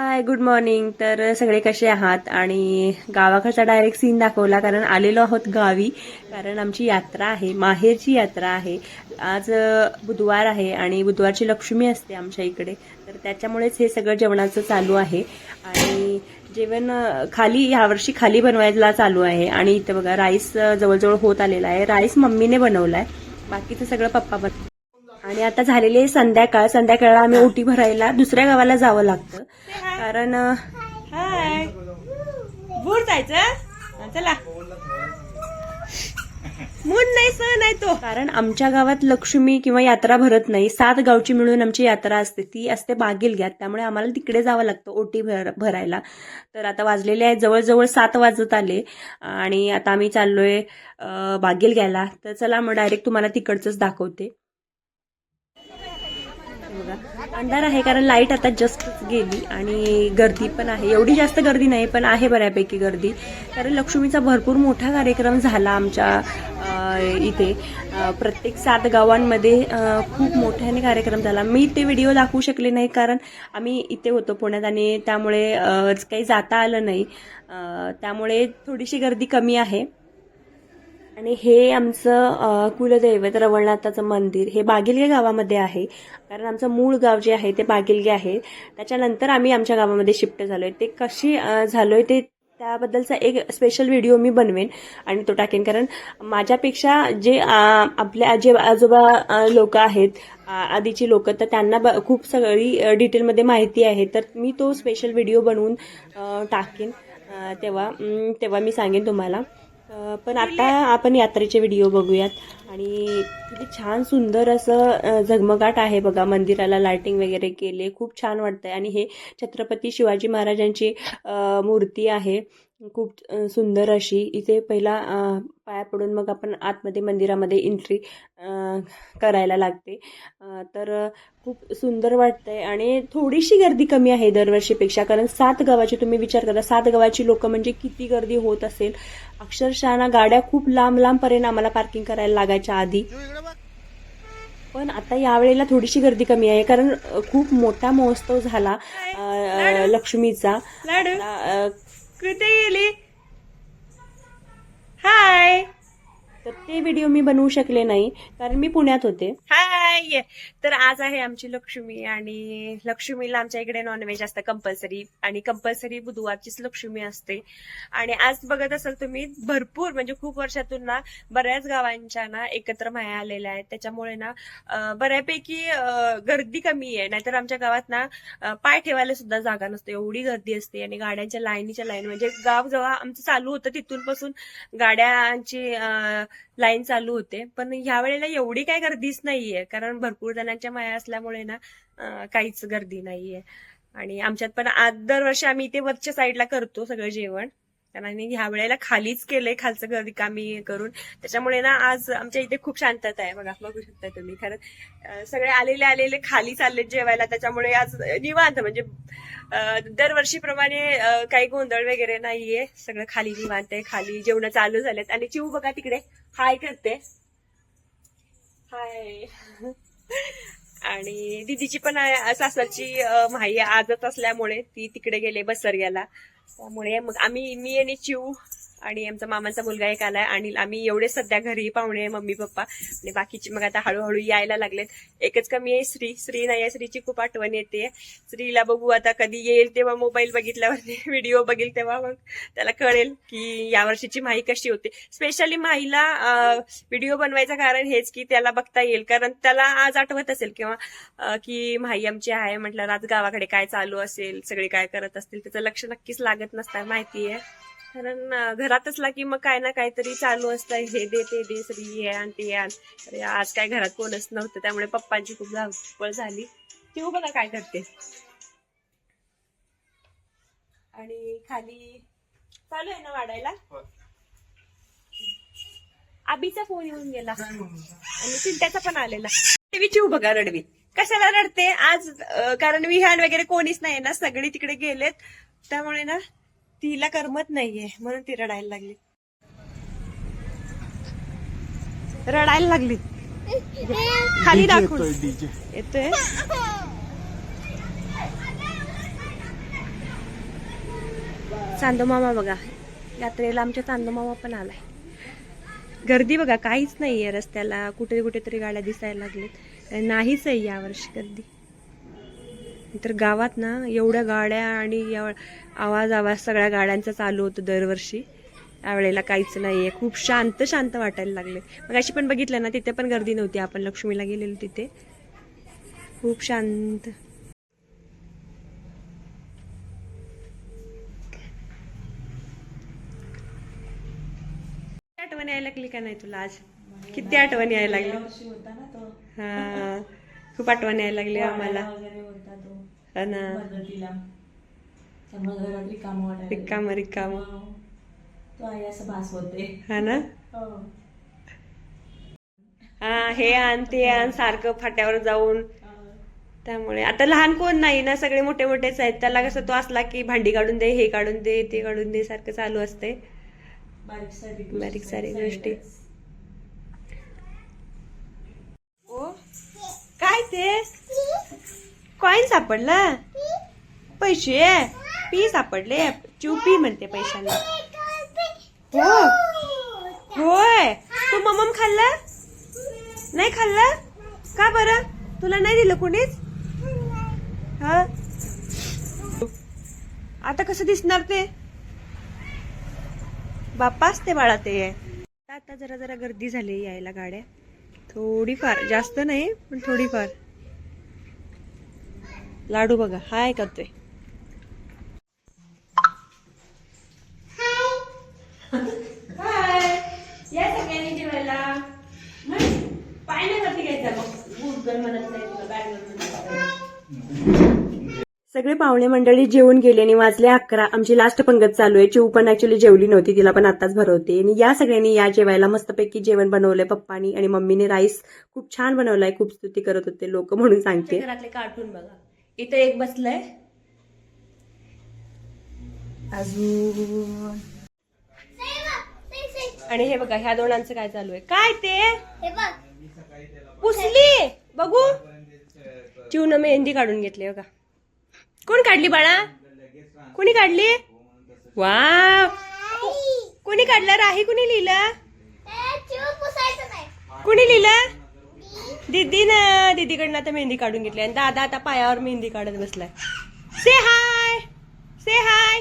Hi good morning तर सगळे कसे आहात? आणि गावाकडचा डायरेक्ट सीन दाखवला कारण आलेलो आहोत गावी कारण आमची यात्रा आहे माहेरची यात्रा आहे. आज बुधवार आहे आणि बुधवारची लक्ष्मी असते आमच्या इकडे. तर त्याच्यामुळेच हे सगळं जेवणाचं चालू आहे. आणि जेवण खाली यावर्षी खाली बनवायला चालू आहे. आणि इथं बघा राईस जवळजवळ होत आलेला आहे. राईस मम्मीने बनवला आहे बाकीचं सगळं पप्पा बन आणि आता झालेली आहे संध्याकाळ. संध्याकाळला आम्ही ओटी भरायला दुसऱ्या गावाला जावं लागतं. कारण हाय. भूर जायचं? चला. मून नाही सण नाही तो. कारण आमच्या गावात लक्ष्मी किंवा यात्रा भरत नाही. सात गावची मिळून आमची यात्रा असते. ती असते बागेलग्यात त्यामुळे आम्हाला तिकडे जावं लागतं ओटी भर भरायला. तर आता वाजलेले आहेत. जवळजवळ सात वाजत आले. आणि आता आम्ही चाललोय अं, बागेलग्याला तर चला मग डायरेक्ट तुम्हाला तिकडचंच दाखवते हे बघा अंधार आहे कारण लाइट आता जस्ट गेली आणि गर्दी पण आहे. एवढी जास्त गर्दी नाही पण आहे बऱ्यापैकी गर्दी. कारण लक्ष्मीचा भरपूर मोठा कार्यक्रम झाला आमच्या इथे. प्रत्येक सात गावांमध्ये खूप मोठ्याने कार्यक्रम झाला. मी ते व्हिडिओ दाखवू शकले नाही कारण आम्ही इथे होतो पुण्यात आणि त्यामुळे काही जाता आलं नाही. त्यामुळे थोडीशी गर्दी कमी आहे. आणि हे आमचं कुलदैवत रवळनाथाचं मंदिर हे बागिलगे गावामध्ये आहे. कारण आमचं मूळ गाव जे आहे ते बागिलगे आहे. त्याच्यानंतर आम्ही आमच्या गावामध्ये शिफ्ट झालोय. ते कशी झालो झालोय ते त्याबद्दलचा एक स्पेशल व्हिडिओ मी बनवेन आणि तो टाकेन. कारण माझ्यापेक्षा जे आपल्या आपले आजी आजोबा लोक आहेत आधीची लोक तर त्यांना ब- खूप सगळी डिटेलमध्ये माहिती आहे. तर मी तो स्पेशल व्हिडिओ बनवून टाकेन तेव्हा तेव्हा मी सांगेन तुम्हाला. पण आता आपण यात्रेचे व्हिडिओ बघूयात. आणि किती छान सुंदर असं झगमगाट आहे बघा. मंदिराला लाइटिंग वगैरे केले. खूप छान वाटतंय. आणि हे छत्रपती शिवाजी महाराजांची मूर्ती आहे. खूप सुंदर अशी इथे पहिला पाया पडून मग आपण आतमध्ये मंदिरामध्ये एंट्री करायला लागते. तर खूप सुंदर वाटतंय आणि थोडीशी गर्दी कमी आहे दरवर्षीपेक्षा कारण सात गावाची तुम्ही विचार करा सात गावाची लोक म्हणजे किती गर्दी होत असेल. अक्षरशः ना गाड्या खूप लांब लांबपर्यंत आम्हाला पार्किंग करायला लागायच्या आधी. पण आता यावेळेला थोडीशी गर्दी कमी आहे कारण खूप मोठा महोत्सव झाला लक्ष्मीचा. लाडू अ, कुठे गेली हाय तर ते व्हिडिओ मी बनवू शकले नाही कारण मी पुण्यात होते. हाय तर आज आहे आमची लक्ष्मी आणि लक्ष्मीला आमच्या इकडे नॉनव्हेज असतं कंपल्सरी आणि कंपल्सरी बुधवारचीच लक्ष्मी असते. आणि आज बघत असाल तुम्ही भरपूर म्हणजे खूप वर्षातून ना बऱ्याच गावांच्या ना एकत्र माया आलेल्या आहेत. त्याच्यामुळे ना बऱ्यापैकी गर्दी कमी आहे. नाहीतर आमच्या गावात ना पाय ठेवायला सुद्धा जागा नसते. एवढी गर्दी असते आणि गाड्यांच्या लाईनीच्या लाईन म्हणजे गाव जेव्हा आमचं चालू होतं तिथून पासून गाड्यांची लाईन चालू होते. पण ह्या वेळेला एवढी काही गर्दीच नाहीये. कारण भरपूर जणांच्या माया असल्यामुळे ना काहीच गर्दी नाहीये. आणि आमच्यात पण आज दरवर्षी आम्ही इथे वरच्या साईडला करतो सगळं जेवण. कारण ह्या वेळेला खालीच केलंय खालचं गर्दी कामी करून. त्याच्यामुळे ना आज आमच्या इथे खूप शांतता आहे. बघा बघू शकता तुम्ही. कारण सगळे आलेले आलेले खाली चाललेत जेवायला. त्याच्यामुळे आज निवांत. म्हणजे दरवर्षीप्रमाणे काही गोंधळ वगैरे नाहीये. सगळं खाली निवांत आहे. खाली जेवण चालू झालेत. आणि चिऊ बघा तिकडे. हाय करते. हाय. आणि दिदीची पण सासरची माही आजच असल्यामुळे ती तिकडे गेले बसरग्याला त्यामुळे मग आम्ही मी आणि चिऊ आणि आमचा मामांचा मुलगा एक आलाय आणि आम्ही एवढे सध्या घरी पाहुणे मम्मी पप्पा. आणि बाकीची मग आता हळूहळू यायला लागलेत. एकच कमी आहे श्री. श्री नाही आहे श्रीची खूप आठवण येते. श्रीला बघू आता कधी येईल तेव्हा मोबाईल बघितल्यावरती व्हिडिओ बघेल तेव्हा मग त्याला कळेल की यावर्षीची माही कशी होते. स्पेशली माहीला व्हिडिओ बनवायचं कारण हेच की त्याला बघता येईल. कारण त्याला आज आठवत असेल किंवा की माही आमची आहे म्हटलं आज गावाकडे काय चालू असेल? सगळे काय करत असतील? त्याचं लक्ष नक्कीच लागत नसतं माहिती आहे कारण घरात असला की मग काय ना काहीतरी चालू असतं. हे दे ते दे श्री हे आण ते आण. अरे आज काय घरात कोणच नव्हतं. त्यामुळे पप्पांची खूप धावपळ झाली. तेव्हा बघा काय करते. आणि खाली चालू आहे ना वाढायला? आबीचा फोन येऊन गेला. आणि चिंट्याचा पण आलेला. चिऊ बघा रडवी. कशाला रडते? आज कारण विहान वगैरे कोणीच नाही ना. सगळी तिकडे गेलेत. त्यामुळे ना तिला करमत नाहीये म्हणून ती रडायला लागली. रडायला लागली. खाली दाखवून. येतोय चांदोमामा बघा. यात्रेला आमच्या चांदोमामा पण आलाय. गर्दी बघा काहीच नाहीये रस्त्याला. कुठे कुठेतरी गाड्या दिसायला लागलेत. नाहीच आहे यावर्षी गर्दी. तर गावात ना एवढ्या गाड्या आणि आवाज आवाज सगळ्या गाड्यांचा चालू होतो दरवर्षी. यावेळेला काहीच नाहीये. खूप शांत शांत वाटायला लागले. मग अशी पण बघितलं ना तिथे पण गर्दी नव्हती. आपण लक्ष्मीला गेलेलो तिथे. खूप शांत. आठवण यायला लागली का नाही तुला आज? किती आठवण यायला लागली? वर्षी होता ना तो. हा. खूप आठवण यायला लागली आम्हाला. हा ना. रिकाम. रिकाम हो. हा ना? हो. हा आण ते आण सारखं फाट्यावर जाऊन. त्यामुळे. आता लहान कोण नाही ना सगळे मोठे मोठेच आहेत. त्याला कसं तो असला की भांडी काढून दे हे काढून दे ते काढून दे सारखं चालू असते. बारीक सारी बारीक सारी गोष्टी. काय ते? कॉईन सापडला? पैसे? पी सापडले. चुपी पी म्हणते पैशाला हो. होय. तू ममम खाल्ला? नाही खाल्ला? का बरं? तुला नाही दिलं कोणीच? हा? आता कसं दिसणार ते? बाप्पाच ते बाळा ते. आता जरा जरा गर्दी झाली यायला गाड्या. थोडीफार जास्त नाही पण थोडीफार. लाडू बघा हाय. करतोय या सगळ्यांनी जेवायला. पाय घ्यायचा मग म्हणत नाही तुला सगळे पाहुणे मंडळी जेवून गेले आणि वाजले अकरा. आमची लास्ट पंगत चालू आहे. चिऊ पण ऍक्च्युली जेवली नव्हती. तिला पण आताच भरवते आणि या सगळ्यांनी या जेवायला मस्तपैकी जेवण बनवलंय. पप्पानी आणि मम्मीने राईस खूप छान बनवलाय. खूप स्तुती करत होते लोक म्हणून सांगते. घरातले कार्टून बघा. इथं एक बसलंय. अजून. आणि हे बघा ह्या दोनांचं काय चालू आहे? काय ते? पुसली! बघू. चिवनं मेहंदी काढून घेतली बघा. कोण काढली बाळा? कोणी काढली? वा कोणी काढलं? राही कुणी लिहिलं? कुणी लिहिलं? दीदी ना दीदीकडनं आता मेहंदी काढून घेतली आणि दादा आता पायावर मेहंदी काढत बसलाय. से हाय से हाय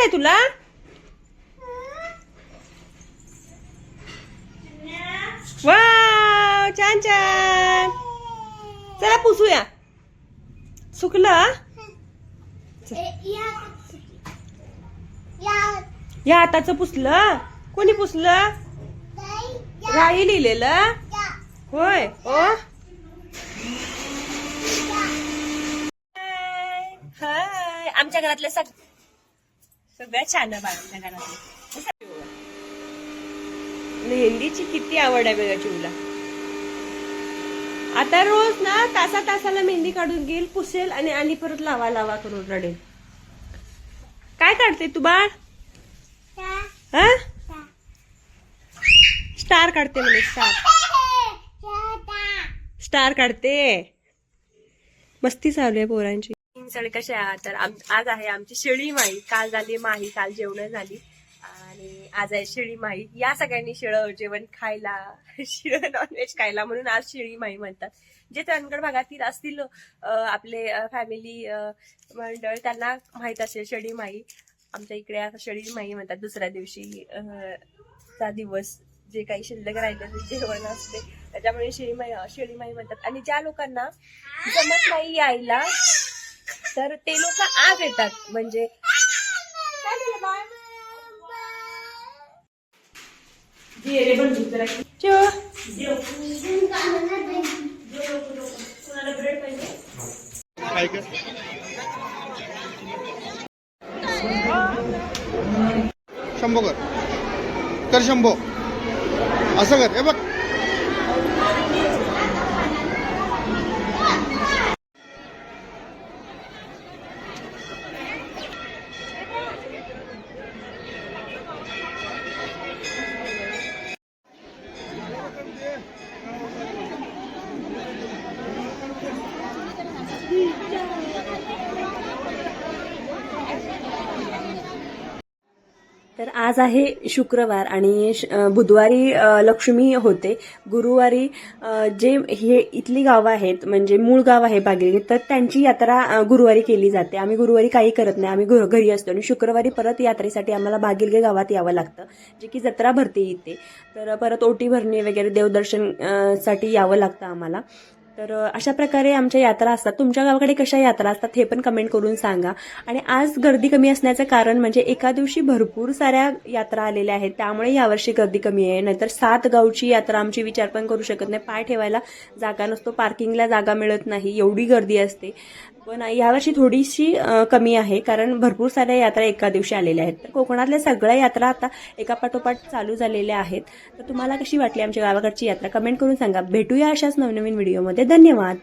पुसायचंय तुला? वा छान छान. चला पुसूया. सुकलं? या हाताचं पुसलं? कोणी पुसलं? राही लिहिलेलं? होय. ओ. आमच्या घरातल्या सग सगळ्या छान आहे बाळांच्या मेहंदीची किती आवड आहे बघा चिवला आता रोज ना तासा तासाला मेहंदी काढून घेईल पुसेल आणि आणि परत लावा लावा करून रडेल. काय काढते तू बाळ? हा? स्टार काढते म्हणे स्टार. स्टार काढते. मस्ती चालू आहे पोरांची. सगळे कसे आहात? तर आम- आज आहे आमची शेळी माई काल झाली माही काल जेवण झाली. आणि आज आहे शेळी माई या सगळ्यांनी शिळं जेवण खायला शिळं नॉनव्हेज खायला म्हणून आज शेळी माई म्हणतात. जे तरणगड भागातील असतील आपले फॅमिली मंडळ त्यांना माहीत असेल शेळी माई आमच्या इकडे आता शेळी माई म्हणतात. दुसऱ्या दिवशी चा दिवस जे काही शिल्लक राहिलेलं जेवण असते. त्याच्यामुळे शेळी माई शेळी माई म्हणतात. आणि ज्या लोकांना जमत नाही यायला तर ते लोक आज येतात. म्हणजे शंभो कर कर शंभो. असं कर. हे बघ. तर आज आहे शुक्रवार आणि श- बुधवारी लक्ष्मी होते. गुरुवारी जे हे इथली गावं आहेत म्हणजे मूळ गाव आहे बागेली तर त्यांची यात्रा गुरुवारी केली जाते. आम्ही गुरुवारी काही करत नाही. आम्ही घरी असतो आणि शुक्रवारी परत यात्रेसाठी आम्हाला बागिलगे गावात यावं लागतं जे की जत्रा भरते इथे. तर परत ओटी भरणे वगैरे देवदर्शनसाठी यावं लागतं आम्हाला. तर अशा प्रकारे आमच्या यात्रा असतात. तुमच्या गावाकडे कशा यात्रा असतात हे पण कमेंट करून सांगा. आणि आज गर्दी कमी असण्याचं कारण म्हणजे एका दिवशी भरपूर साऱ्या यात्रा आलेल्या आहेत. त्यामुळे यावर्षी गर्दी कमी आहे. नाहीतर सात गावची यात्रा आमची विचार पण करू शकत नाही. पाय ठेवायला जागा नसतो. पार्किंगला जागा मिळत नाही. एवढी गर्दी असते. पण यावर्षी थोडीशी कमी आहे. कारण भरपूर साऱ्या यात्रा एका दिवशी आलेल्या आहेत. तर कोकणातल्या सगळ्या यात्रा आता एका पाठोपाठ चालू झालेल्या आहेत. तर तुम्हाला कशी वाटली आमच्या गावाकडची यात्रा? कमेंट करून सांगा. भेटूया अशाच नवनवीन व्हिडिओमध्ये. धन्यवाद.